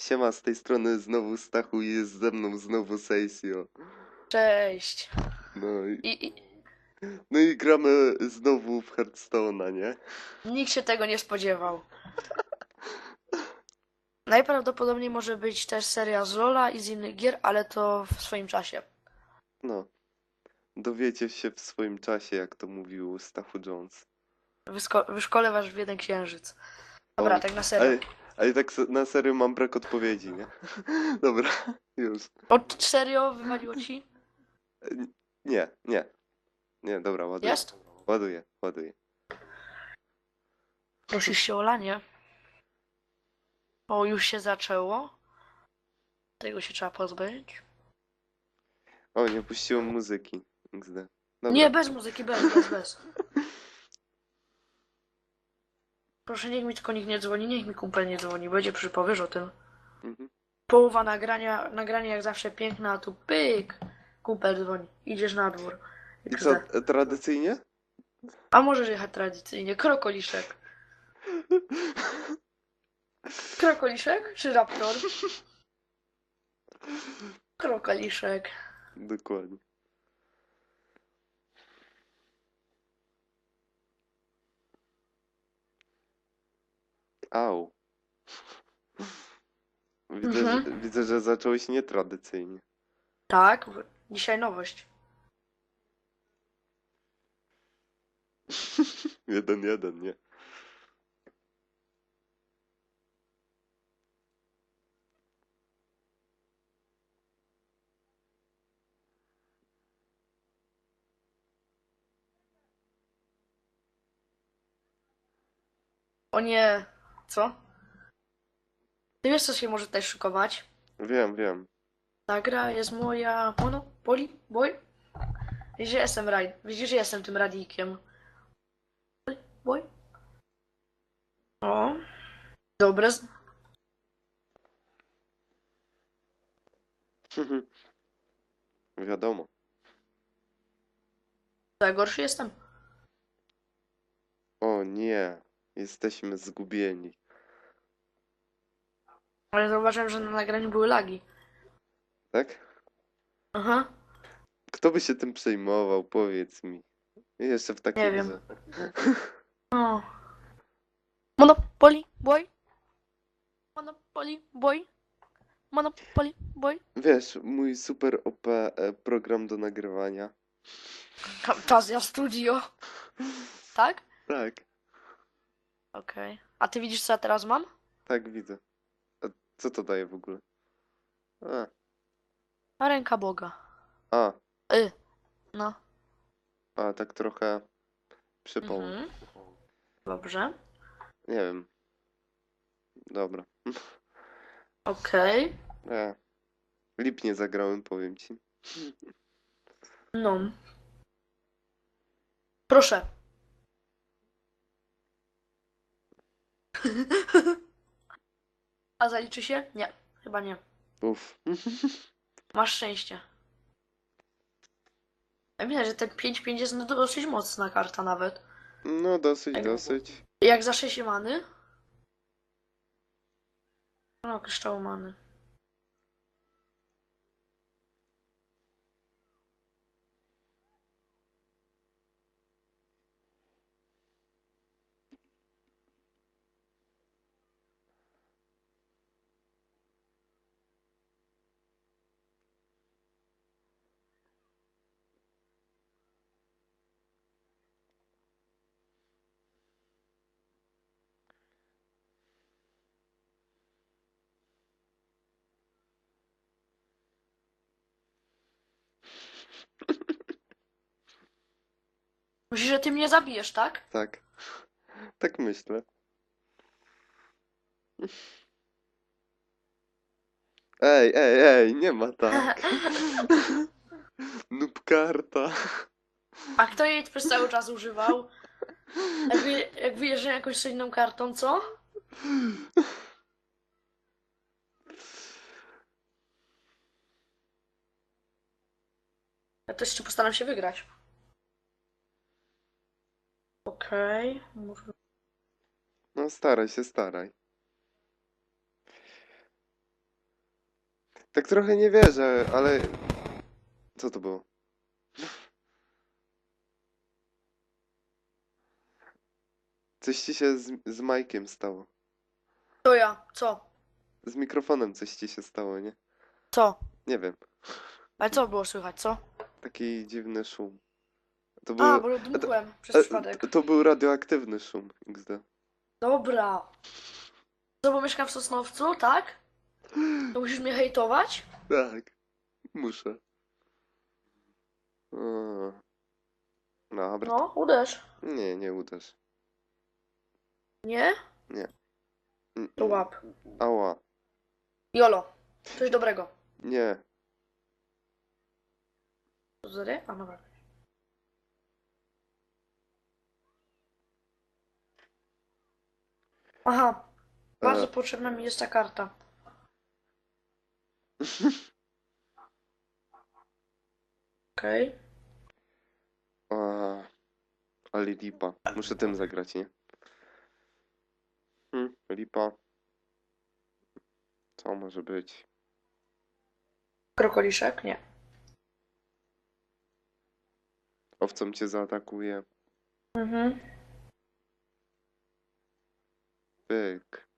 Siema, z tej strony znowu Stachu i jest ze mną znowu Sejsio. Cześć. No i, I, I no i gramy znowu w Hearthstone'a, nie? nikt się tego nie spodziewał. Najprawdopodobniej może być też seria z Lola i z innych gier, ale to w swoim czasie. No. Dowiecie się w swoim czasie, jak to mówił Stachu Jones. Wysko- w jeden księżyc. Dobra, tak na serio. Ale tak na serio mam brak odpowiedzi, nie? Dobra, już. Od serio wywaliło ci? Nie, nie. Nie, dobra, ładuję. Jest? Ładuję, ładuję. Prosisz się o lanie? O, już się zaczęło. Tego się trzeba pozbyć. O, nie puściłem muzyki. XD. Dobra. Nie, bez muzyki, bez, bez, bez. Proszę, niech mi tylko nikt nie dzwoni, niech mi kumpel nie dzwoni, będzie przypowiesz o tym. Mhm. Połowa nagrania, nagranie jak zawsze piękne, a tu pyk, kumpel dzwoni, idziesz na dwór. I co, tradycyjnie? A możesz jechać tradycyjnie, krokoliszek. Krokoliszek czy raptor? Krokoliszek. Dokładnie. Au. Widzę, Mhm. że, widzę, że zacząłeś nietradycyjnie. Tak, w- dzisiaj nowość. Jeden, jeden, nie? O nie, co? Ty wiesz, co się może tutaj szykować? Wiem, wiem. Ta gra jest moja Monopoly Boy. Widzisz, że jestem raj. Widzisz, że jestem tym radikiem. Boy. O. Dobre. Wiadomo. Ja gorszy jestem. O nie, jesteśmy zgubieni. Ale zauważyłem, że na nagraniu były lagi. Tak? Aha. Kto by się tym przejmował? Powiedz mi. Jeszcze w takiej wiem. grze. O. Monopoly Boy. Monopoly Boy. Monopoly Boy. Wiesz, mój super OP e, program do nagrywania. Camtasia Studio. Tak? Tak, Okej. A ty widzisz, co ja teraz mam? tak widzę. A co to daje w ogóle? A, A ręka Boga. a, Y. No. a tak trochę przypał. Mhm. Dobrze. Nie wiem. Dobra. Okej. E, lipnie zagrałem, powiem ci. No. Proszę. A zaliczy się? Nie, chyba nie. Uff. Masz szczęście. Ja Widać, że ten 5-5 jest no dosyć mocna karta nawet. No dosyć, Ej, dosyć. Jak za 6 many? No, kryształ many. Myślisz, że ty mnie zabijesz, tak? Tak. Tak myślę. Ej, ej, ej, nie ma tak. Noob karta. A kto jej przez cały czas używał? Jak, wy, jak wyjeżdżam jakąś inną kartą, co? Ja też jeszcze postaram się wygrać. Okej. może- No staraj się, staraj. Tak trochę nie wierzę, ale... Co to było? Coś ci się z, z Majkiem stało. To ja. Co? Z mikrofonem coś ci się stało, nie? Co? Nie wiem. Ale co było słychać, co? Taki dziwny szum. To A, był, bo dmuchłem przez e, przypadek. to, był radioaktywny szum XD. Dobra. Co, bo mieszkam w Sosnowcu, tak? To musisz mnie hejtować? Tak. Muszę. O. Dobra. No, uderz. Nie, nie uderz. Nie? Mm, To łap. Ała. Jolo. Coś dobrego. Nie. Zry? A dobra. Aha. Bardzo E. potrzebna mi jest ta karta. Okej. A, ale lipa. Muszę tym zagrać, nie? Hm, lipa. Co może być? Krokoliszek? Nie. Owcą cię zaatakuje. Mhm. Pyk.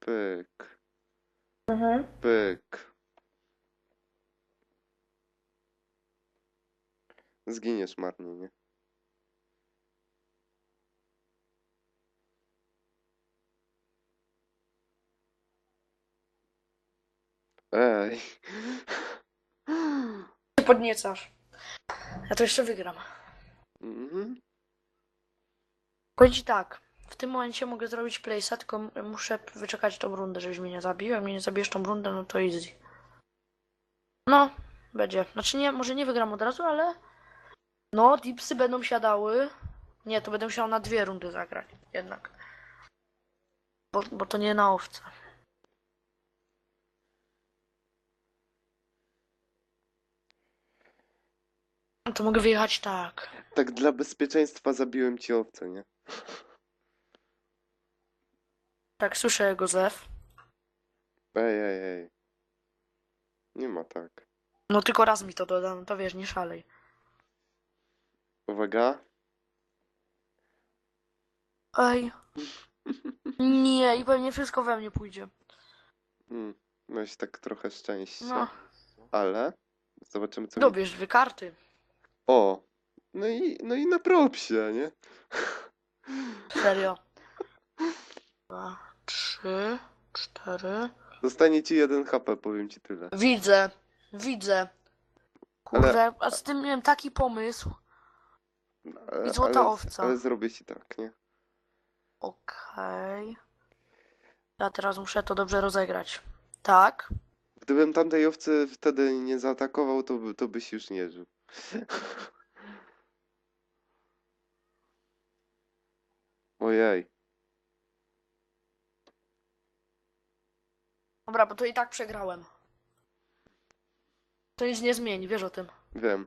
Pyk. Mhm. Pyk. Zginiesz marnie, nie? Ej. Ty podniecasz. Ja to jeszcze wygram. Mhm. Ci tak. W tym momencie mogę zrobić place'a, tylko muszę wyczekać tą rundę, żebyś mnie nie zabił. Jak mnie nie zabijesz tą rundę, no to easy. No, będzie. Znaczy nie, może nie wygram od razu, ale... No, dipsy będą siadały. Nie, to będę musiał na dwie rundy zagrać, jednak. Bo, bo to nie na owce. No To mogę wyjechać tak. Tak dla bezpieczeństwa zabiłem ci owce, nie? Tak, słyszę jego zew. Ej, ej, ej. Nie ma tak. No tylko raz mi to dodam, to wiesz, nie szalej. Uwaga. Ej. Nie, i pewnie wszystko we mnie pójdzie. Mm, miałeś tak trochę szczęścia. No, Ale zobaczymy co. dobierz dwie karty. O! No i, no i na propsie, nie? Serio. Dwa, trzy, cztery. Zostanie ci jeden HP, powiem ci tyle. Widzę, widzę. Kurde, a z tym miałem taki pomysł. Ale, I złota ale, owca. ale zrobię ci tak, nie? Okej. Ja teraz muszę to dobrze rozegrać. Tak. Gdybym tamtej owcy wtedy nie zaatakował, to, by- to byś już nie żył. Ojej. Dobra, bo to i tak przegrałem. To nic nie zmieni, wiesz o tym. Wiem.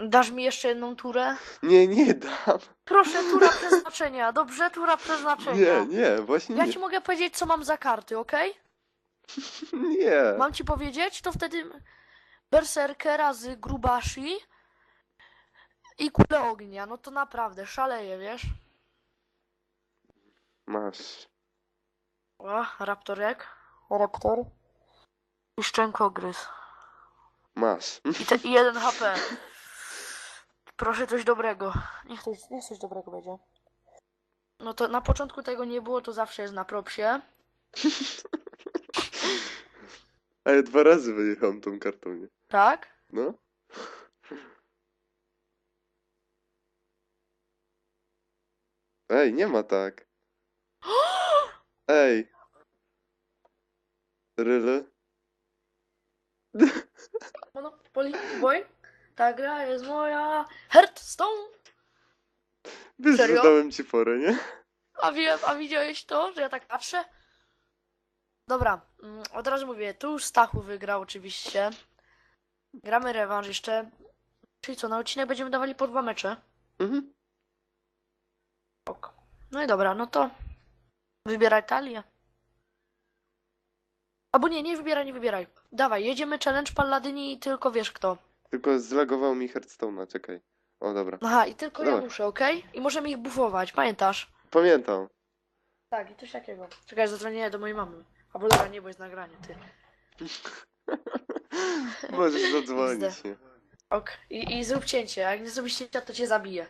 Dasz mi jeszcze jedną turę? Nie, nie dam. Proszę, tura przeznaczenia. Dobrze, tura przeznaczenia. Nie, nie, właśnie Ja nie. ci mogę powiedzieć, co mam za karty, okej? Nie. Mam ci powiedzieć? To wtedy Berserker razy Grubashi i Kulę Ognia. No to naprawdę, szaleję, wiesz? Masz. O, Raptorek. Raptor. I Szczękogryz. Masz. I, te, I jeden HP. Proszę coś dobrego. Niech coś, niech coś dobrego będzie. No to na początku tego nie było, to zawsze jest na propsie. A ja dwa razy wyjechałem tą kartą, nie? Tak? No. Ej, nie ma tak. Ej. Ryle? Monopoly Boy. Ta gra jest moja. Hearthstone. Wiesz, że Serio? dałem ci porę, nie? A, wiem, a widziałeś to, że ja tak patrzę? Dobra, mm, od razu mówię, tu już Stachu wygrał oczywiście. Gramy rewanż jeszcze. Czyli co, na odcinek będziemy dawali po dwa mecze? Mhm. Ok. No i dobra, no to wybieraj talię. Albo nie, nie wybieraj, nie wybieraj. Dawaj, jedziemy challenge Palladyni i tylko wiesz kto. Tylko zlagował mi Hearthstone'a, czekaj. O, dobra. Aha, i tylko ja Dawaj. muszę, okej? I możemy ich bufować, pamiętasz? Pamiętam. Tak, i coś takiego. Czekaj, zadzwonię do mojej mamy. Albo dobra, nie, bo jest nagranie, ty. Możesz zadzwonić, Zde. nie? Ok, i, i zrób cięcie, a jak nie zrobisz cięcia, to cię zabiję.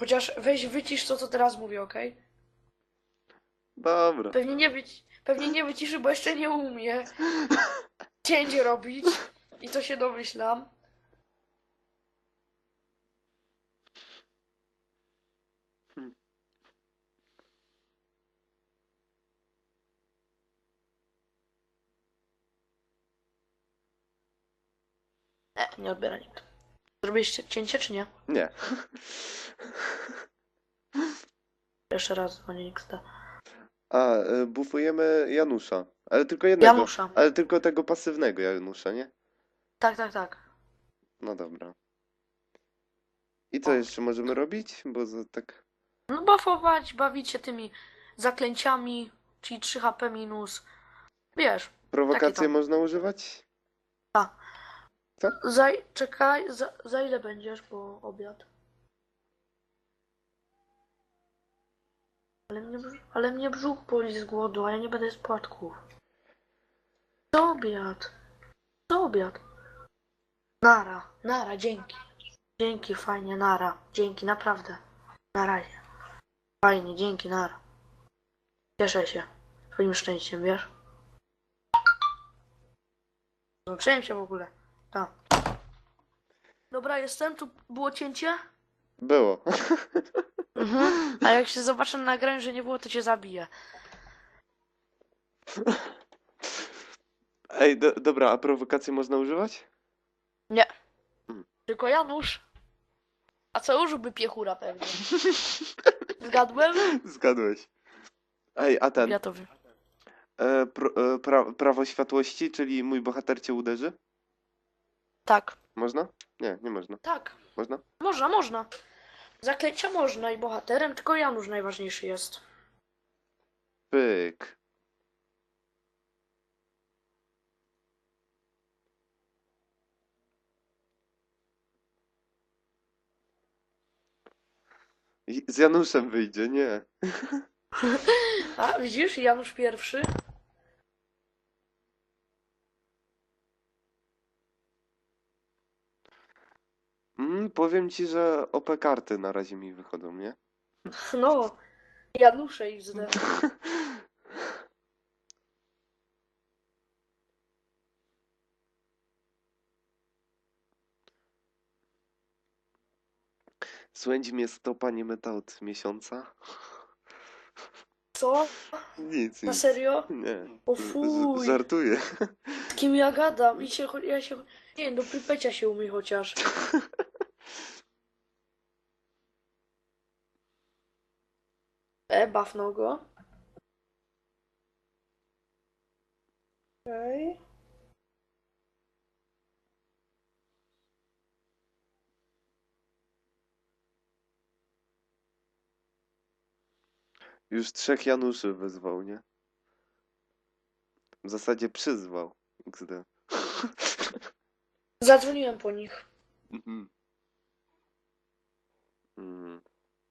Chociaż weź wycisz to, co teraz mówię, okej? Dobra. Pewnie nie wyci- pewnie nie wyciszy, bo jeszcze nie umie cięcie robić. I to się domyślam. Hmm. E, nie odbiera nikt. Zrobiliście cięcie, czy nie? Nie. Jeszcze raz dzwonię XD. A, y, bufujemy Janusza. Ale tylko jednego. Janusza. Ale tylko tego pasywnego Janusza, nie? Tak, tak, tak. No dobra. I co O. jeszcze możemy robić? Bo za tak... No buffować, bawić się tymi zaklęciami, czyli 3 HP minus. Wiesz, Prowokacje tam. można używać? Za, czekaj, za, za ile będziesz po obiad? Ale mnie, ale mnie brzuch boli z głodu, a ja nie będę z płatków. Co obiad? Co obiad? Nara, nara, dzięki. Dzięki, fajnie, nara. Dzięki, naprawdę. Na razie. Fajnie, dzięki, nara. Cieszę się. Twoim szczęściem, wiesz? Zobaczyłem się w ogóle. Tak. Dobra, jestem. Tu było cięcie? Było. Mhm. A jak się zobaczę na nagraniu, że nie było, to cię zabiję. Ej, do, dobra, a prowokacje można używać? Tylko Janusz. A co użyłby piechura pewnie? Zgadłem? Zgadłeś. Ej, a ten... Ja to wiem. E, pro, e, pra, prawo światłości, czyli mój bohater cię uderzy? Tak, Można? Nie, nie można. tak. Można? Można, można. Zaklęcia można i bohaterem, tylko Janusz najważniejszy jest. Pyk. I z Januszem wyjdzie, nie. A, widzisz? Janusz pierwszy. Mm, powiem ci, że OP karty na razie mi wychodzą, nie? No. Janusze XD. Słędzi mnie stopa nie meta od miesiąca. Co? Nic, Na nic. serio? Nie. O fuj. Żartuję. Kim ja gadam? I się, cho- ja się... Nie, do Prypecia się umie chociaż. E, bafnął go. Okej. Już trzech Januszy wezwał, nie? W zasadzie przyzwał. XD. Zadzwoniłem po nich. Mhm. Mm.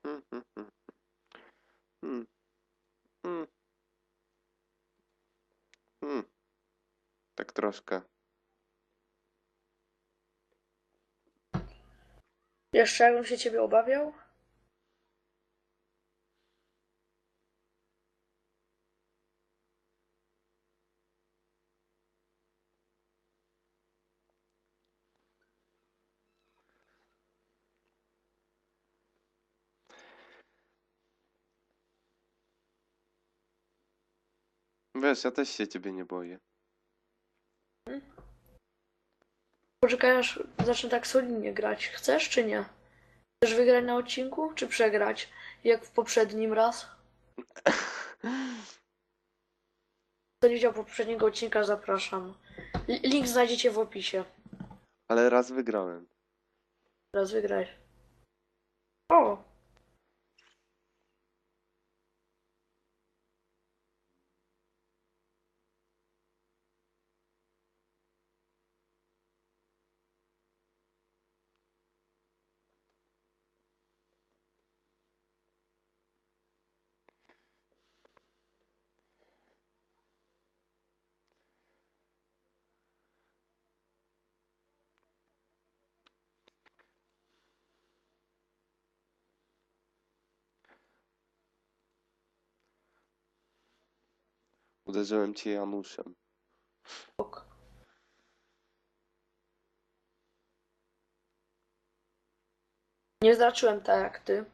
Mm, mm, mm. Mm. Mm. Mm. Tak troszkę. Jeszcze jakbym się ciebie obawiał? Wiesz, ja też się ciebie nie boję. Poczekaj aż zacznę tak solidnie grać. Chcesz czy nie? Chcesz wygrać na odcinku, czy przegrać? Jak w poprzednim raz? Kto nie widział poprzedniego odcinka, zapraszam. L- Link znajdziecie w opisie. Ale raz wygrałem. Teraz wygraj. O! Uderzyłem cię Januszem. Ok. Nie zdraczyłem tak jak ty.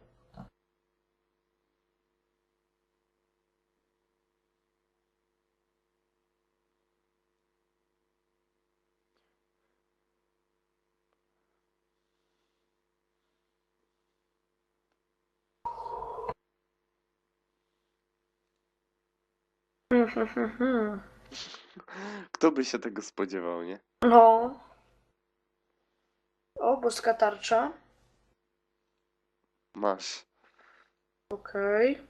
Kto by się tego spodziewał, nie? No. O, boska tarcza. Masz. Okej.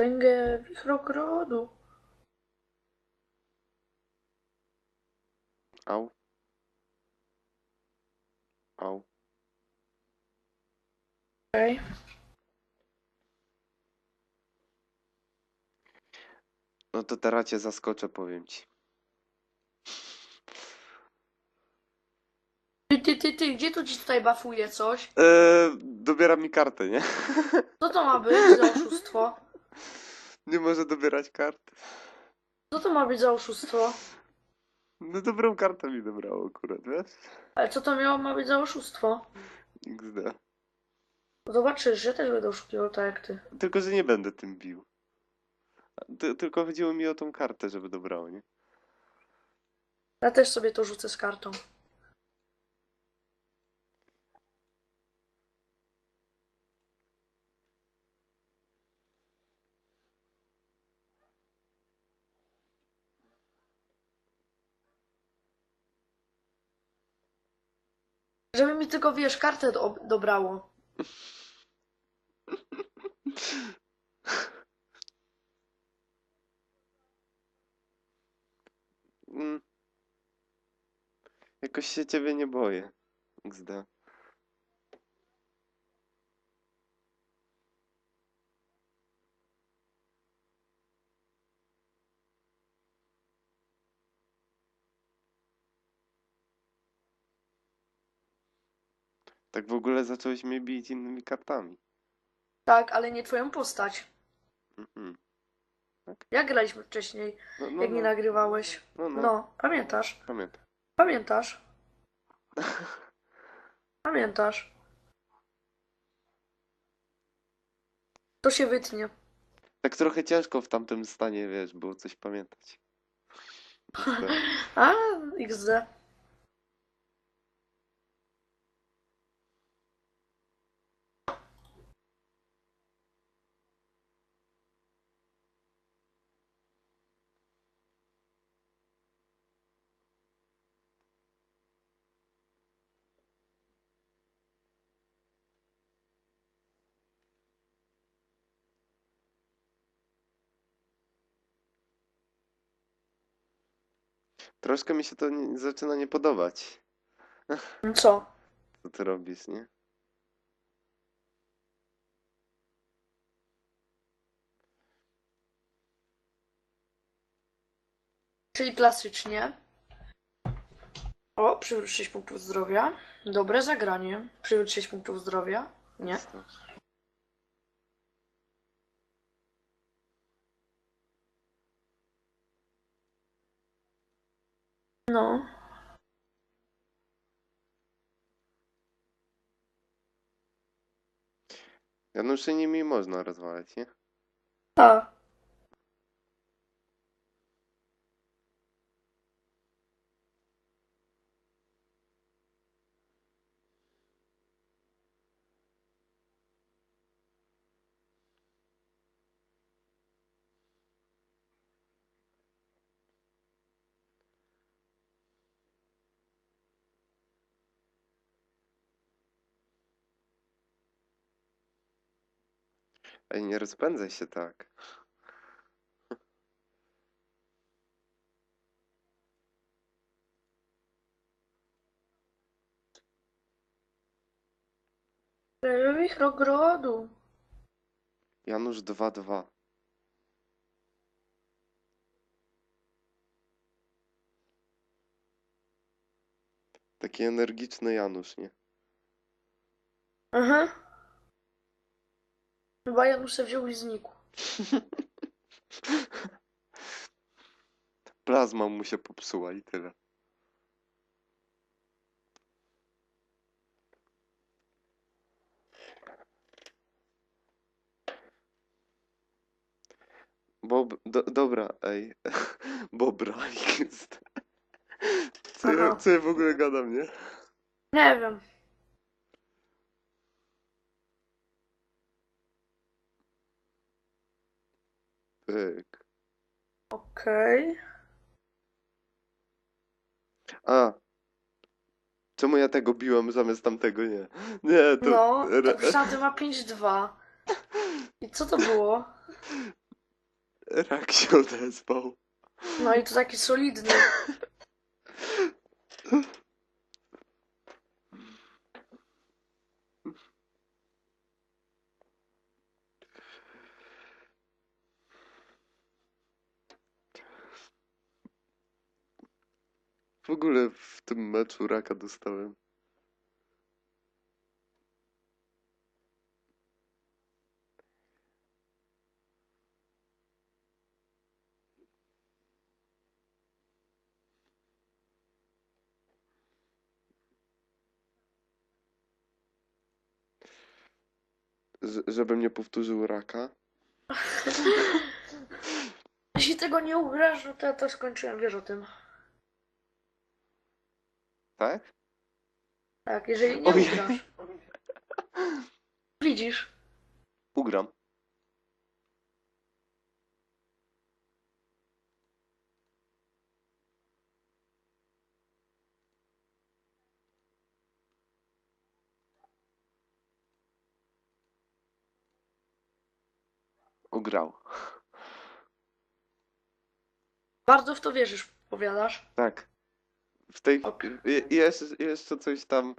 Węgę wichrogrodu. Au. Au. Okej. No to teraz cię zaskoczę, powiem ci. Ty, ty, ty, ty, gdzie tu ci tutaj bafuje coś? Eee, dobiera mi kartę, nie? Co to ma być za oszustwo? Nie może dobierać kart. Co to ma być za oszustwo? No dobrą kartę mi dobrało akurat, wiesz? Ale co to miało ma być za oszustwo? XD. Zobaczysz, że też będę oszukiwał tak jak ty. Tylko, że nie będę tym bił. Ty, tylko chodziło mi o tą kartę, żeby dobrało, nie? Ja też sobie to rzucę z kartą. Żeby mi tylko, wiesz, kartę do, dobrało. Mm. Jakoś się ciebie nie boję. XD. Tak w ogóle zacząłeś mnie bić innymi kartami. Tak, ale nie twoją postać. Mhm. Jak graliśmy wcześniej, No, no, jak nie no, nagrywałeś? no, no, No, pamiętasz? pamiętam. Pamiętasz? Pamiętasz? To się wytnie. Tak trochę ciężko w tamtym stanie, wiesz, było coś pamiętać. A, XD. Troszkę mi się to nie, zaczyna nie podobać, Co? co ty robisz, nie? Czyli klasycznie. O, przywróć 6 punktów zdrowia. Dobre zagranie. Przywróć 6 punktów zdrowia. Nie. No. Januszy nimi można rozwalać, nie? A. Ej, nie rozpędzaj się tak. Ich ogrodu. Janusz 2-2. Taki energiczny Janusz, nie? Aha. Chyba Janusę wziął i znikł. Plazma mu się popsuła i tyle. Bob, do, dobra, ej. Bobra jest. Co ja, co ja w ogóle gadam, nie? Nie wiem. Tak. Okej. A. Czemu ja tego biłem zamiast tamtego? Nie. Nie, to. No, to Xanty ma 5-2. I co to było? Rak się odezwał. No i to taki solidny. W ogóle w tym meczu raka dostałem. Ż- żebym nie powtórzył raka. Jeśli tego nie ugrasz, no to ja to skończyłem, wiesz o tym. Tak? Tak, jeżeli nie Ojej. ugrasz. Widzisz? Ugram. Ugrał. Bardzo w to wierzysz, powiadasz. Tak. W tej. Okej. je- Jeszcze, jeszcze coś tam.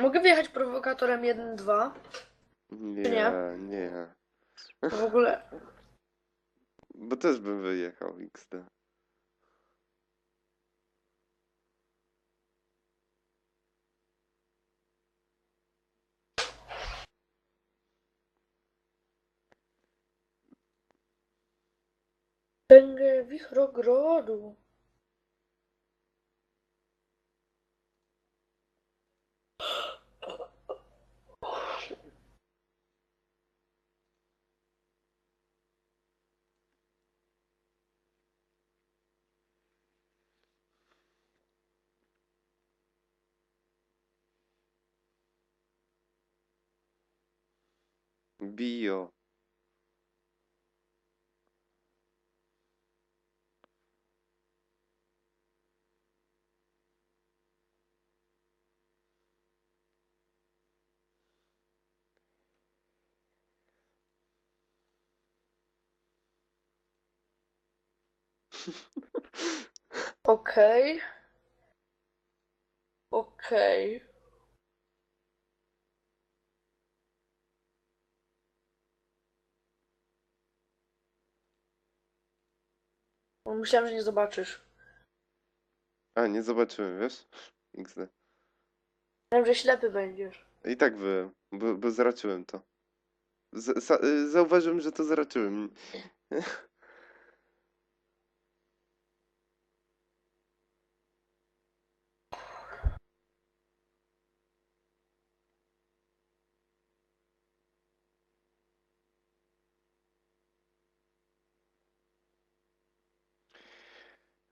Mogę wyjechać prowokatorem 1-2. Nie, nie? nie. W ogóle. Bo też bym wyjechał XD. Tęgę wichrogrodu. Bio. Okej. Okej. Bo Myślałem, że nie zobaczysz. A, nie zobaczyłem, wiesz? XD. Myślałem, że ślepy będziesz. I tak byłem, bo, bo zraczyłem to. Z, sa, zauważyłem, że to zraczyłem.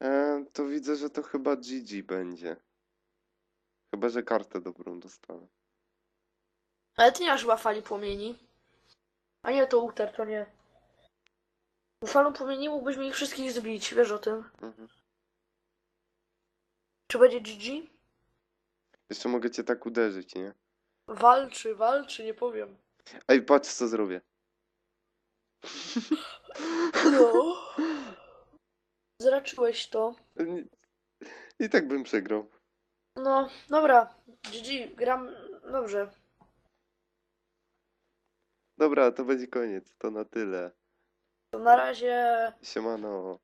E, to widzę, że to chyba GG będzie. Chyba, że kartę dobrą dostanę. Ale ty nie masz chyba fali płomieni. A nie, to Uter, to nie. Bo Falą płomieni mógłbyś mi ich wszystkich zbić, wiesz o tym. Mhm. Czy będzie GG? Jeszcze mogę cię tak uderzyć, nie? Walczy, walczy, nie powiem. Ej, patrz co zrobię. No. Zraczyłeś to. I tak bym przegrał. No, dobra. GG, gram dobrze. Dobra, to będzie koniec. To na tyle. To na razie. Siemano.